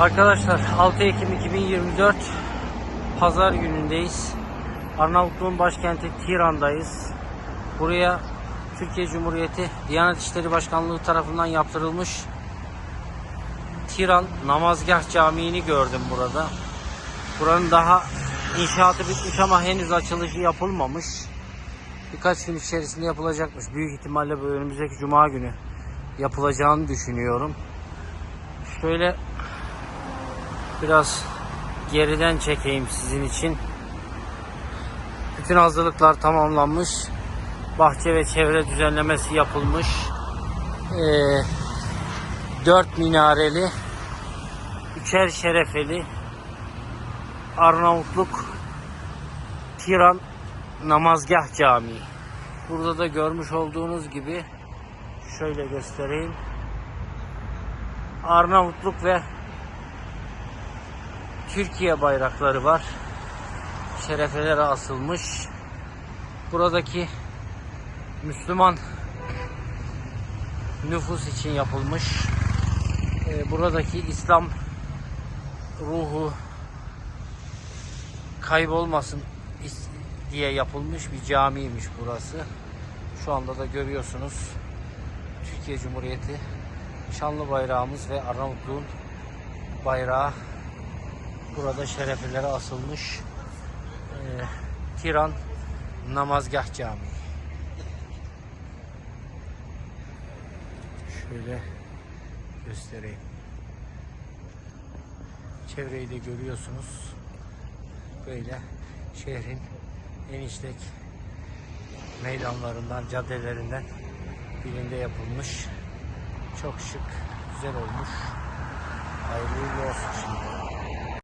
Arkadaşlar 6 Ekim 2024 Pazar günündeyiz. Arnavutluğun başkenti Tiran'dayız. Buraya Türkiye Cumhuriyeti Diyanet İşleri Başkanlığı tarafından yaptırılmış Tiran Namazgah Camii'ni gördüm burada. Buranın daha inşaatı bitmiş ama henüz açılışı yapılmamış. Birkaç gün içerisinde yapılacakmış. Büyük ihtimalle önümüzdeki cuma günü yapılacağını düşünüyorum. Şöyle biraz geriden çekeyim sizin için. Bütün hazırlıklar tamamlanmış. Bahçe ve çevre düzenlemesi yapılmış. Ee, dört minareli, üçer şerefeli Arnavutluk Tiran Namazgah Camii. Burada da görmüş olduğunuz gibi şöyle göstereyim. Arnavutluk ve Türkiye bayrakları var. Şerefelere asılmış. Buradaki Müslüman nüfus için yapılmış. Ee, buradaki İslam ruhu kaybolmasın diye yapılmış bir camiymiş burası. Şu anda da görüyorsunuz. Türkiye Cumhuriyeti şanlı bayrağımız ve Arnavutluğun bayrağı burada şerefelere asılmış Ee, Tiran Namazgah Camii. Şöyle göstereyim. Çevreyi de görüyorsunuz. Böyle şehrin en işlek meydanlarından, caddelerinden birinde yapılmış. Çok şık, güzel olmuş.